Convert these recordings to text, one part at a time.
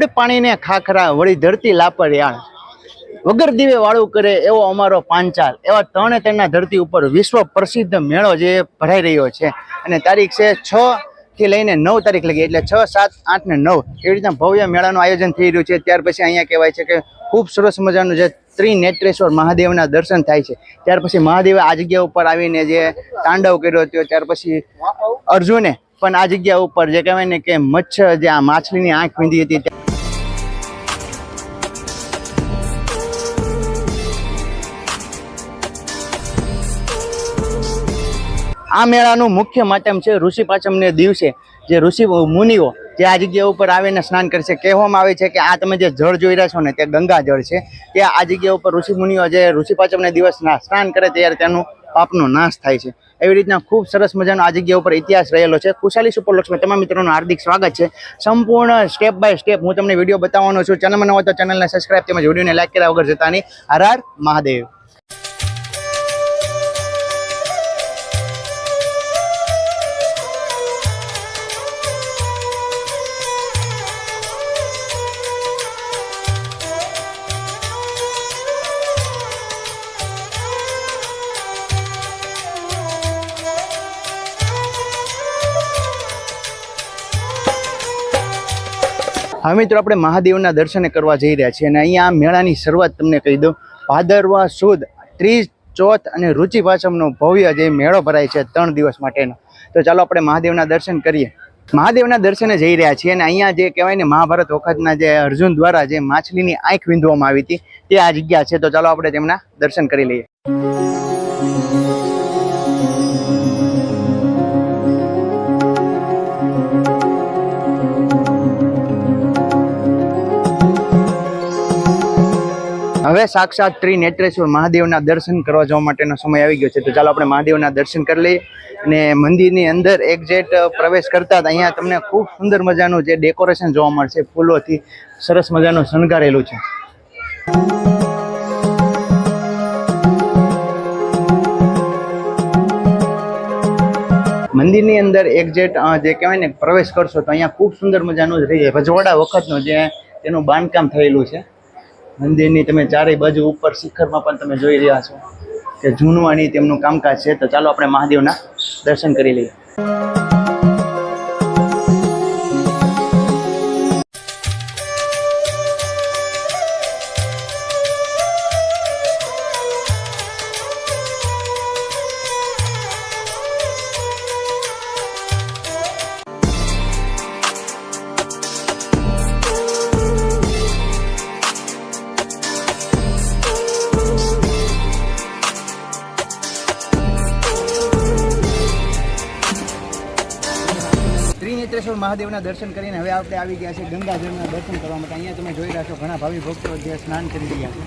ખાડ પાણીને ખાખરા, વળી ધરતી લાપરિયાણ. વગર દીવે વાળું કરે એવો અમારો પાંચાલ. એવા ત્રણે ત્રણના ધરતી ઉપર વિશ્વ પ્રસિદ્ધ મેળો જે ભરાઈ રહ્યો છે. અને તારીખ છે છ થી લઈને નવ તારીખ લગી. એટલે છ, સાત, આઠ ને નવ. એવી રીતના ભવ્ય મેળાનું આયોજન થઈ રહ્યું છે. ત્યાર પછી અહીંયા કહેવાય છે કે ખૂબ સરસ મજાનું જે ત્રિનેત્રેશ્વર મહાદેવના દર્શન થાય છે. ત્યાર પછી મહાદેવે આ જગ્યા ઉપર આવીને જે તાંડવ કર્યો હતો, ત્યાર પછી અર્જુને પણ આ જગ્યા ઉપર જે કહેવાય ને કે મચ્છર જે આ માછલીની આંખ વીંધી હતી આ મેળાનું મુખ્ય માટેમ છે ઋષિ પાંચમને દિવસે. જે ઋષિ મુનિઓ જે આ જગ્યા ઉપર આવીને સ્નાન કરશે, કહેવામાં આવે છે કે આ તમે જે જળ જોઈ રહ્યા છો ને તે ગંગા જળ છે. તે આ જગ્યા ઉપર ઋષિ મુનિઓ જે ઋષિ પાંચમને દિવસના સ્નાન કરે ત્યારે તેનું પાપનો નાશ થાય છે. એવી રીતના ખૂબ સરસ મજાનો આ જગ્યા ઉપર ઇતિહાસ રહેલો છે. ખુશાલી સુપર તમામ મિત્રોનું હાર્દિક સ્વાગત છે. સંપૂર્ણ સ્ટેપ બાય સ્ટેપ હું તમને વીડિયો બતાવવાનો છું. ચેનલમાં નવો તો ચેનલને સબસ્ક્રાઈબ તેમજ વિડીયોને લાઈક કર્યા વગર જતા નહીં. હર હર મહાદેવ. હવે મિત્રો આપણે મહાદેવના દર્શન કરવા જઈ રહ્યા છીએ અને અહીંયા મેળાની શરૂઆત તમને કહી દઉં. ભાદરવા સુદ, ત્રીજ, ચોથ અને રુચિ પાસમનો ભવ્ય જે મેળો ભરાય છે ત્રણ દિવસ માટેનો. તો ચાલો આપણે મહાદેવના દર્શન કરીએ. મહાદેવના દર્શને જઈ રહ્યા છીએ અને અહીંયા જે કહેવાય ને મહાભારત વખતના જે અર્જુન દ્વારા જે માછલીની આંખ વિંધવામાં આવી હતી તે આ જગ્યા છે. તો ચાલો આપણે તેમના દર્શન કરી લઈએ. હવે સાક્ષાત ત્રિનેત્રેશ્વર મહાદેવના દર્શન કરવા જવા માટેનો સમય આવી ગયો છે. તો ચાલો આપણે મહાદેવના દર્શન કરી લઈએ અને મંદિરની અંદર એક્ઝેટ પ્રવેશ કરતા જ અહીંયા તમને ખૂબ સુંદર મજાનું જે ડેકોરેશન જોવા મળશે, ફૂલોથી સરસ મજાનું શણગારેલું છે. મંદિરની અંદર એક્ઝેટ જે કહેવાય ને પ્રવેશ કરશો તો અહીંયા ખૂબ સુંદર મજાનું રજવાડા વખતનું જે તેનું બાંધકામ થયેલું છે. મંદિરની તમે ચારેય બાજુ ઉપર શિખરમાં પણ તમે જોઈ રહ્યા છો કે જૂનવાણી તેમનું કામકાજ છે. તો ચાલો આપણે મહાદેવના દર્શન કરી લઈએ. મહાદેવના દર્શન કરીને હવે આપણે આવી ગયા છે ગંગાજળના દર્શન કરવા માટે. અહીંયા તમે જોઈ રહ્યા છો ઘણા ભાવિ ભક્તો જે સ્નાન કરી રહ્યા છે.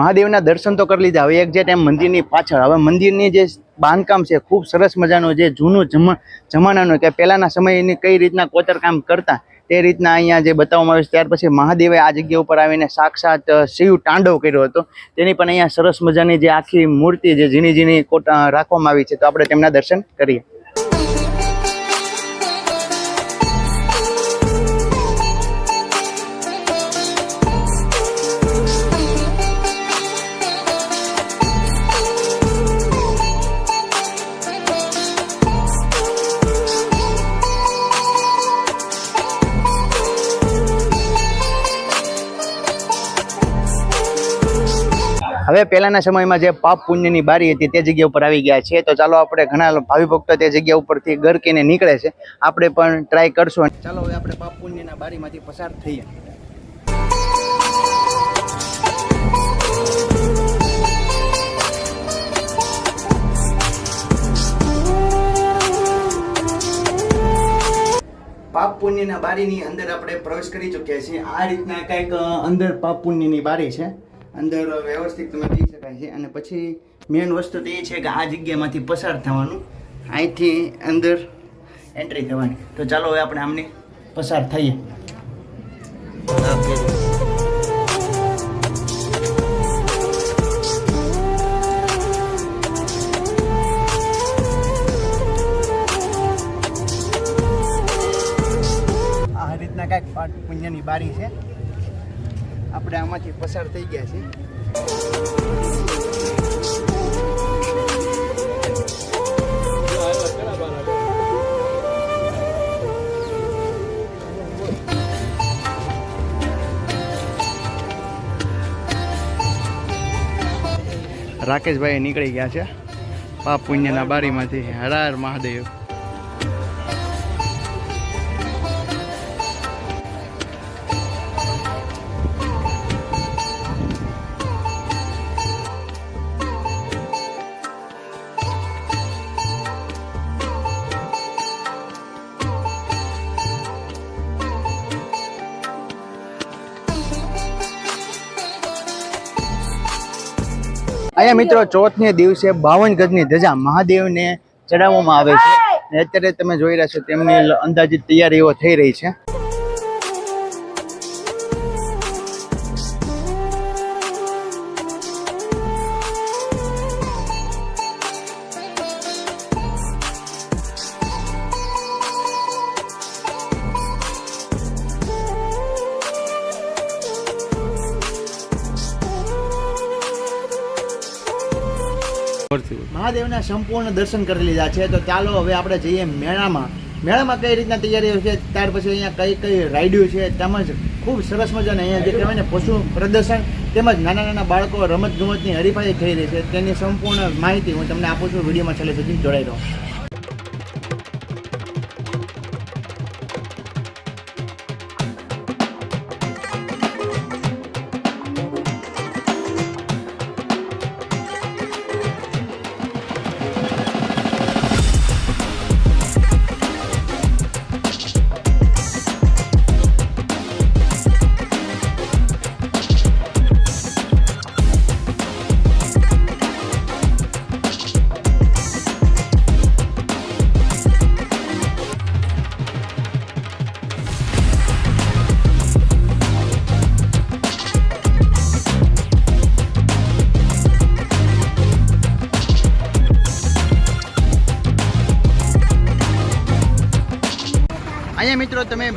મહાદેવના દર્શન તો કરી લીધા. હવે એક જે ટાઈમ મંદિરની પાછળ, હવે મંદિરની જે બાંધકામ છે, ખૂબ સરસ મજાનું જે જૂનું જમા, જમાનાનું કે પહેલાંના સમયની કઈ રીતના કોતરકામ કરતા તે રીતના અહીંયા જે બતાવવામાં આવે છે, ત્યાર પછી મહાદેવે આ જગ્યા ઉપર આવીને સાક્ષાત શિવ તાંડવ કર્યો હતો. તેની પણ અહીંયા સરસ મજાની જે આખી મૂર્તિ જે ઝીણી ઝીણી રાખવામાં આવી છે, તો આપણે તેમના દર્શન કરીએ. હવે પહેલાના સમયમાં જે પાપ પુણ્યની બારી હતી તે જગ્યા ઉપર આવી ગયા છે તો ચાલો આપણે ઘણા ભાવિ ભક્તો તે જગ્યા ઉપરથી ગરકીને નીકળે છે. આપણે પણ ટ્રાય કરશું ચાલો હવે આપણે પાપ પુણ્યના બારીમાંથી પસાર થઈએ. પાપ પુણ્યના બારીની અંદર આપણે પ્રવેશ કરી ચૂક્યા છીએ. આ રીતના કંઈક અંદર પાપ પુણ્યની બારી છે. અંદર વ્યવસ્થિત તમે પી શકાય છે. અને પછી મેઇન વસ્તુ તો એ છે કે આ જગ્યામાંથી પસાર થવાનું. અહીંથી અંદર એન્ટ્રી થવાની તો ચાલો હવે આપણે આમને પસાર થઈએ. આ રીતના કાંઈક પુણ્યની બારી છે. આપણે આમાંથી પસાર થઈ ગયા છીએ. રાકેશભાઈ નીકળી ગયા છે. પાપ પુણ્યના બારીમાંથી. હરાર મહાદેવ. અહીંયા મિત્રો ચોથને દિવસે બાવન ગજની ધજા મહાદેવને ચડાવવામાં આવે છે. અને અત્યારે તમે જોઈ રહ્યા છો તેમની અંદાજિત તૈયારીઓ થઈ રહી છે. મહાદેવના સંપૂર્ણ દર્શન કરી લીધા છે. તો ચાલો હવે આપણે જઈએ મેળામાં. મેળામાં કઈ રીતના તૈયારીઓ છે? ત્યાર પછી અહીંયા કઈ કઈ રાઈડ્યો છે? તેમજ ખૂબ સરસ મજાના અહીંયા જે કહેવાય ને પશુ પ્રદર્શન તેમજ નાના નાના બાળકો રમત ગમતની હરીફાઈ થઈ રહી છે. તેની સંપૂર્ણ માહિતી હું તમને આપું છું. વિડીયોમાં છેલ્લે સુધી જોડાઈ રહો.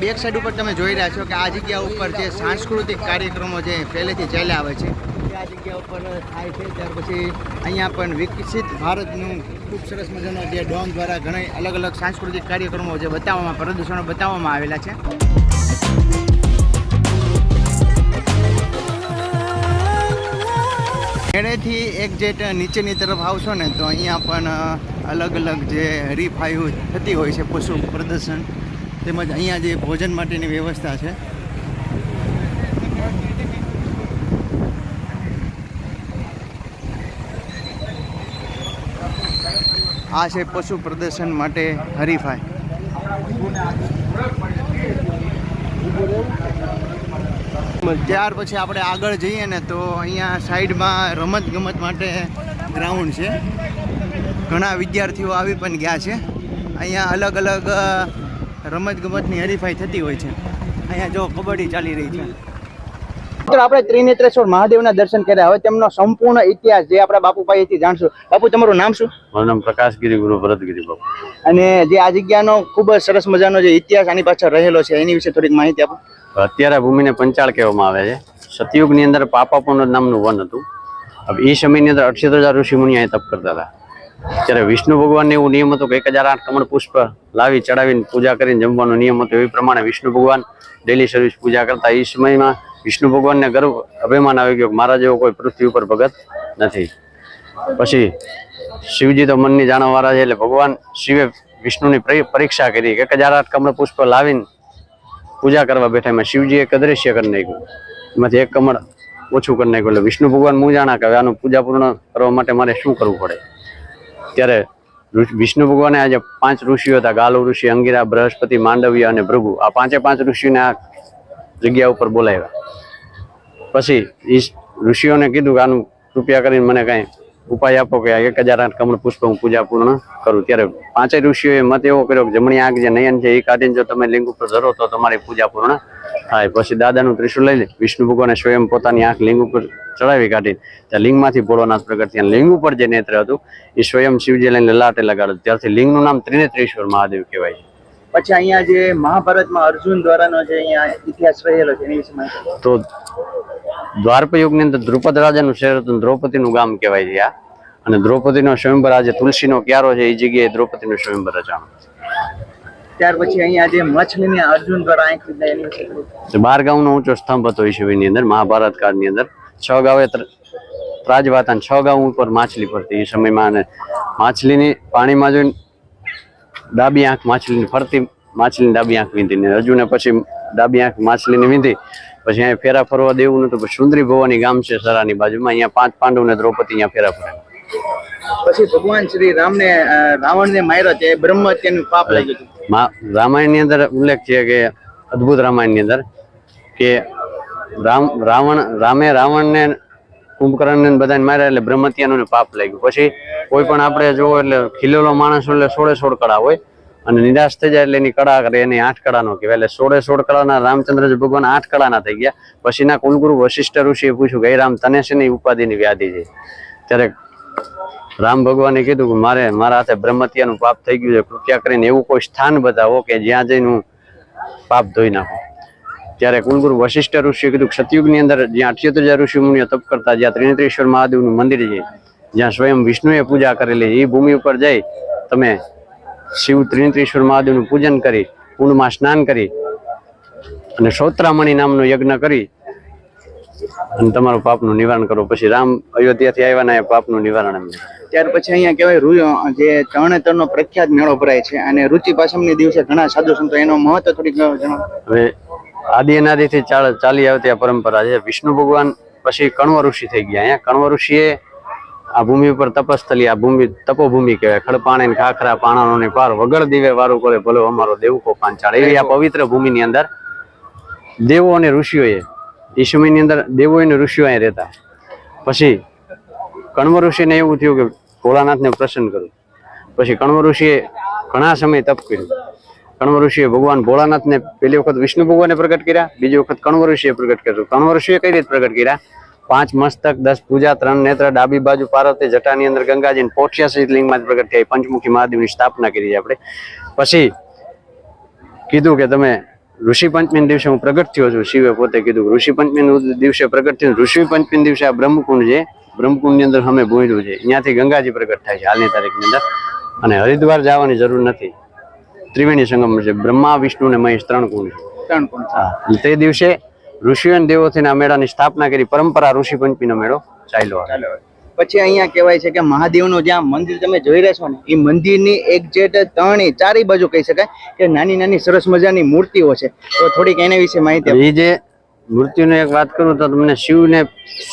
બેક સાઈડ ઉપર તમે જોઈ રહ્યા છો કે આ જગ્યા ઉપર જે સાંસ્કૃતિક કાર્યક્રમો જે પહેલેથી ચાલ્યા આવે છે તે આ જગ્યા ઉપર થાય છે. ત્યાર પછી અહીંયા પણ વિકસિત ભારતનું ખૂબ સરસ મજાનો જે ડોમ દ્વારા ઘણા અલગ અલગ સાંસ્કૃતિક કાર્યક્રમો જે બતાવવામાં, પ્રદર્શનો બતાવવામાં આવેલા છે. એણેથી એક જેટ નીચેની તરફ આવશો ને, તો અહીંયા પણ અલગ અલગ જે હરીફાઈઓ થતી હોય છે, પશુ પ્રદર્શન. તેમજ અહીંયા જે ભોજન માટેની વ્યવસ્થા છે. આ છે પશુ પ્રદર્શન માટે હરીફાઈ. ત્યાર પછી આપણે આગળ જઈએ ને તો અહીંયા સાઈડમાં રમત ગમત માટે ગ્રાઉન્ડ છે. ઘણા વિદ્યાર્થીઓ આવી પણ ગયા છે. અહીંયા અલગ અલગ રમત ગમતની હરીફાઈ થતી હોય છે. અહીંયા જો કબડ્ડી ચાલી રહી છે. મિત્રો આપણે ત્રિનેત્રેશ્વર મહાદેવના દર્શન કર્યા. હવે તેમનો સંપૂર્ણ ઇતિહાસ જે આપણા બાપુ પાસેથી જાણશું. બાપુ તમારું નામ શું? મારું નામ પ્રકાશગીરી ગુરુ ભરતગીરી બાપુ. અને જે આ જગ્યાનો ખૂબ જ સરસ મજાનો જે ઇતિહાસ આની પાછળ રહેલો છે એની વિશે થોડીક માહિતી આપો. અત્યારે ભૂમિને પંચાળ કહેવામાં આવે છે. સતયુગની અંદર પાપાપુન નામનું વન હતું. હવે એ સમયની અંદર અઠ્યોતર હજાર ઋષિ મુનિ અહીં તપ કરતા હતા. ત્યારે વિષ્ણુ ભગવાનને એવું નિયમ હતો કે એક હજાર આઠ કમળ પુષ્પ લાવી ચડાવીને પૂજા કરીને જમવાનો નિયમ હતો. એવી પ્રમાણે વિષ્ણુ ભગવાન ડેલી સર્વિસ પૂજા કરતા. એ સમયમાં વિષ્ણુ ભગવાનને ગર્વ, અભિમાન આવી ગયો મારા જેવો કોઈ પૃથ્વી ઉપર ભગત નથી. પછી શિવજી તો મનની જાણવાવાળા છે એટલે ભગવાન શિવે વિષ્ણુની પરીક્ષા કરી એક હજાર આઠ કમળ પુષ્પ લાવીને પૂજા કરવા બેઠા. એમાં શિવજી એક અદ્રશ્ય કરી નાખ્યું. એમાંથી એક કમળ ઓછું કરી નાખ્યું. એટલે વિષ્ણુ ભગવાન હું જાણા કે આનું પૂજા પૂર્ણ કરવા માટે મારે શું કરવું પડે? ત્યારે વિષ્ણુ ભગવાને આજે પાંચ ઋષિઓ હતા. ગાલુ ઋષિ, અંગીરા, બૃહસ્પતિ, માંડવ્ય અને ભૃગુ. આ પાંચે પાંચ ઋષિને આ જગ્યા ઉપર બોલાવ્યા. પછી ઋષિઓને કીધું કે આનું કૃપયા કરીને મને કાંઈ ઉપાય આપો કે એક હજાર આઠ કમળ પુષ્પ હું પૂજા પૂર્ણ કરું. ત્યારે પાંચેય ઋષિઓએ મત એવો કર્યો કે જમણી આંખ જે નયન છે એ કાઢીને જો તમે લિંગ ઉપર ધરો તો તમારી પૂજા પૂર્ણ થાય. પછી દાદાનું ત્રિશુલ લઈ લે. વિષ્ણુ ભગવાને સ્વયં પોતાની આંખ લિંગ ઉપર ચડાવી કાઢી. ત્યાં લિંગમાંથી ભોળોનાથ પ્રગટ થયા. લિંગ ઉપર જે નેત્ર હતું એ સ્વયં શિવજી લઈને લાટે લગાડ્યું. ત્યારથી લિંગનું નામ ત્રિનેત્રેશ્વર મહાદેવ કહેવાય છે. પછી અહીંયા જે મહાભારતમાં અર્જુન દ્વારાનો જે અહીંયા ઇતિહાસ રહેલો છે એની વિશે તો દ્વારપા યુગની અંદર દ્રુપદ રાજાનું શહેર હતું. દ્રૌપદીનું ગામ કહેવાય છે આ. અને દ્રૌપદીનો સ્વયંવર આજે તુલસીનો ક્યારો છે એ જગ્યાએ દ્રૌપદીનું સ્વયંવર રચાણું. ત્યાર પછી અહીંયા જે અર્જુન દ્વારા બાર ગામનો ઊંચો સ્તંભ હતો ઈસવીની અંદર મહાભારત કાળની અંદર. છ ગાવે ત્ર- ત્રાજવાતા છ ગાઉ ઉપર માછલી ફરતી. એ સમયમાં અને માછલીની પાણીમાં જોઈને ડાબી આંખ માછલીની ફરતી માછલીની ડાબી આંખ વીંધી ને અર્જુને પછી ડાબી આંખ માછલીની વીંધી. પછી અહીંયા ફેરા ફરવા દેવું નતું પછી સુંદરી ભવાની ગામ છે સરાની બાજુમાં. અહીંયા પાંચ પાંડવ ને દ્રૌપદી અહીંયા ફેરા ફરે. પછી ભગવાન શ્રી રામને રાવણને માર્યો છે. બ્રહ્મ હત્યાનું પાપ લાગ્યું રામાયણની અંદર ઉલ્લેખ છે કે અદ્ભુત રામાયણની અંદર કે રામ રાવણ રામે રાવણને કુંભકર્ણને ને બધાને માર્યા એટલે બ્રહ્મત્યાનું પાપ લાગ્યું. પછી કોઈ પણ આપણે જોવો એટલે ખીલેલો માણસ એટલે સોળે સોળ કળા હોય. અને નિરાશ થઈ જાય એટલે એની કળા કરે, એની આઠ કળા નો કહેવાય. એટલે સોળે સોળ કળાના રામચંદ્રજી ભગવાન આઠ કળાના થઈ ગયા. પછીના કુલગુરુ વશિષ્ઠ ઋષિએ પૂછ્યું "હે રામ, તને છે ને ઉપાધિની વ્યાધિ છે? ત્યારે રામ ભગવાને કીધું કે, મારે, મારા હાથે બ્રહ્મત્યાનું પાપ થઈ ગયું છે. કૃપયા કરીને એવું કોઈ સ્થાન બતાવો કે જ્યાં જઈને હું પાપ ધોઈ નાખું. ત્યારે કુલગુરુ વશિષ્ઠ ઋષિએ કીધું સતયુગની અંદર જ્યાં અઠ્યોતર ઋષિ મુનિઓ તપ કરતા, જ્યાં ત્રિનેત્રેશ્વર મહાદેવનું મંદિર છે, જ્યાં સ્વયં વિષ્ણુએ પૂજા કરેલી એ ભૂમિ ઉપર જઈ તમે શિવ ત્રિનેત્રેશ્વર મહાદેવનું પૂજન કરી પૂર્ણમાં સ્નાન કરી અને શ્રોત્રામણી નામનો યજ્ઞ કરી અને તમારું પાપનું નિવારણ કરો. પછી રામ અયોધ્યાથી આવ્યા ને એ પાપનું નિવારણ એમ ત્યાર પછી અહીંયા કહેવાય રૂ- જે તરણેતરનો પ્રખ્યાત મેળો ભરાય છે અને રુચિ પાસમની દિવસે ઘણા સાધુ સંતો એનો મહત્વ થોડીક જણાવો. હવે આદિ અનાદિથી ચાલ ચાલી આવતી આ પરંપરા છે. વિષ્ણુ ભગવાન પછી કણવ ઋષિ થઈ ગયા. અહીંયા કણવ ઋષિએ આ ભૂમિ ઉપર તપસ્થલી આ ભૂમિ તપોભૂમિ કહેવાય. ખડપાણે ને ખાખરા પાણાનો ને પાર વગર દીવે વારું કરે ભલો અમારો દેવકો પાંચાળ એવી આ પવિત્ર ભૂમિની અંદર દેવો અને ઋષિઓએ એ સમયની અંદર દેવો અને ઋષિઓ અહીં રહેતા. પછી કણવ ઋષિને એવું થયું કે ભોળાનાથને પ્રસન્ન કરું પછી કણવ ઋષિએ ઘણા સમય તપ કર્યું. કણવ ઋષિએ ભગવાન ભોળાનાથને પહેલી વખત વિષ્ણુ ભગવાને પ્રગટ કર્યા બીજી વખત કણવ ઋષિએ પ્રગટ કર્યું. કણવ ઋષિએ કઈ રીતે પ્રગટ કર્યા? પાંચ મસ્તક દસ પૂજા ત્રણ નેત્ર ડાબી બાજુ પાર્વતી જટાની અંદર ગંગાજી પોઠિયાસી લિંગમાં જ પ્રગટ થયા પંચમુખી મહાદેવની સ્થાપના કરી છે આપણે. પછી કીધું કે તમે ઋષિ પંચમી દિવસે હું પ્રગટ થયો છું. શિવે પોતે કીધું ઋષિ પંચમી દિવસે પ્રગટ થયું ઋષિ પંચમી દિવસે આ બ્રહ્મકુંડ છે બ્રહ્મકુંડની અંદર અમે બોંધ્યું છે. અહીંયાથી ગંગાજી પ્રગટ થાય છે હાલની તારીખની અંદર. અને હરિદ્વાર જવાની જરૂર નથી. ત્રિવેણી સંગમ છે. બ્રહ્મા વિષ્ણુ ને મહેશ ત્રણ કુંડ ત્રણ કુંડ હા તે દિવસે ઋષિઓ દેવોથી આ મેળાની સ્થાપના કરી પરંપરા ઋષિ પંચમીનો મેળો ચાલ્યો. પછી અહીંયા કહેવાય છે કે મહાદેવનું જ્યાં મંદિર તમે જોઈ રહ્યા છો ને એ મંદિરની એક્ઝેક્ટ ત્રણેય ચારેય બાજુ કહી શકાય કે નાની નાની સરસ મજાની મૂર્તિઓ છે. તો થોડીક એના વિશે માહિતી. એ જે મૃત્યુની એક વાત કરું તો તમને શિવને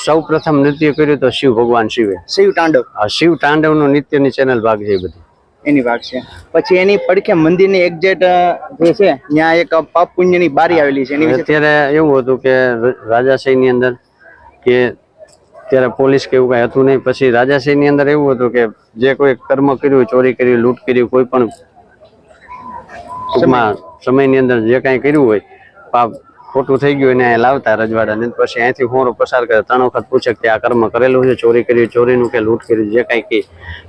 સૌ પ્રથમ નૃત્ય કર્યું તો શિવ ભગવાન શિવે. શિવ તાંડવ. આ શિવ તાંડવનું નિત્યની ચેનલ ભાગ છે બધી. એની વાત છે. પછી એની પડખે મંદિરની એક્ઝેટ જે છે ત્યાં એક પાપ પુણ્યની બારી આવેલી છે. એની અત્યારે એવું હતું કે રાજાશાહી ની અંદર કે ત્યારે પોલીસ કે એવું કઈ હતું નહીં. પછી રાજાશાહી ની અંદર એવું હતું કે જે કોઈ કર્મ કર્યું ચોરી કરી લૂંટ કરી કોઈ પણ ટૂંકમાં સમયની અંદર જે કાંઈ કર્યું હોય પાપ ખોટું થઈ ગયું એને અહીંયા લાવતા રજવાડાને પછી અહીંથી હોરો પસાર કરે ત્રણ વખત પૂછે કે આ કર્મ કરેલું છે, ચોરી કરી, ચોરીનું કે લૂંટ કર્યું જે કાંઈ કે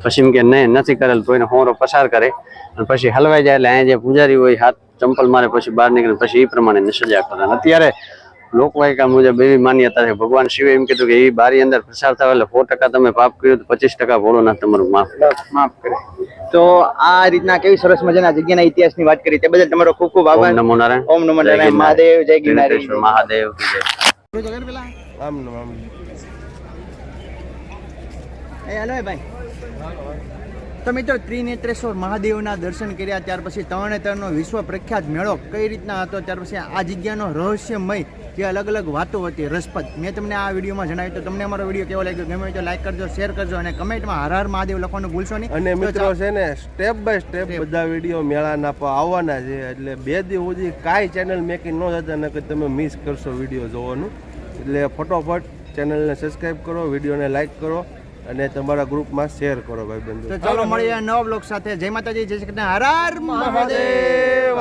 પછી એમ કે નહીં, નથી કરેલું, તો એને હોરો પસાર કરે. અને પછી હલવાઈ જાય એટલે અહીંયા જે પૂજારી હોય હાથ ચંપલ મારે પછી બહાર નીકળે, પછી એ પ્રમાણે સજા કરે અત્યારે લોકવાયકા મુજબ એવી માન્યતા છે. ભગવાન શિવે એમ કીધું કે એ બારી અંદર પ્રસાર થાય એટલે સો ટકા તમે પાપ કર્યું તો પચીસ ટકા ભોળોનાથ તમારું માફ માફ કરે. તો આ રીતના કેવી સરસ મજાના જગ્યાના ઇતિહાસની વાત કરી. તે બદલ તમારો ખૂબ ખૂબ આભાર. નમો નારાયણ. ઓમ નમો નારાયણ. મહાદેવ જય ગિરનારી. મહાદેવ જય. આમ ને. એ હાલો એ ભાઈ. તો મિત્રો ત્રિનેત્રેશ્વર મહાદેવના દર્શન કર્યા ત્યાર પછી તરણેતરનો વિશ્વ પ્રખ્યાત મેળો કઈ રીતના હતો? ત્યાર પછી આ જગ્યાનો રહસ્યમય જે અલગ અલગ વાતો હતી રસપ્રદ. મેં તમને આ વિડીયોમાં જણાવ્યું તો તમને અમારો વીડિયો કેવો લાગ્યો? ગમે તો લાઈક કરજો શેર કરજો અને કમેન્ટમાં હર હર મહાદેવ લખવાનું ભૂલશો નહીં. અને મિત્રો. છે ને સ્ટેપ બાય સ્ટેપ બધા વીડિયો મેળાના પર આવવાના છે. એટલે બે દિવસ સુધી કાંઈ ચેનલ મેકિંગ ન થતા ને કે તમે મિસ કરશો વીડિયો જોવાનું. એટલે ફટોફટ ચેનલને સબસ્ક્રાઈબ કરો વિડીયોને લાઈક કરો અને તમારા ગ્રુપમાં શેર કરો ભાઈ તો ચાલો મળીએ નવા બ્લોગ સાથે. જય માતાજી જય શ્રી કૃષ્ણ. હર હર મહાદેવ.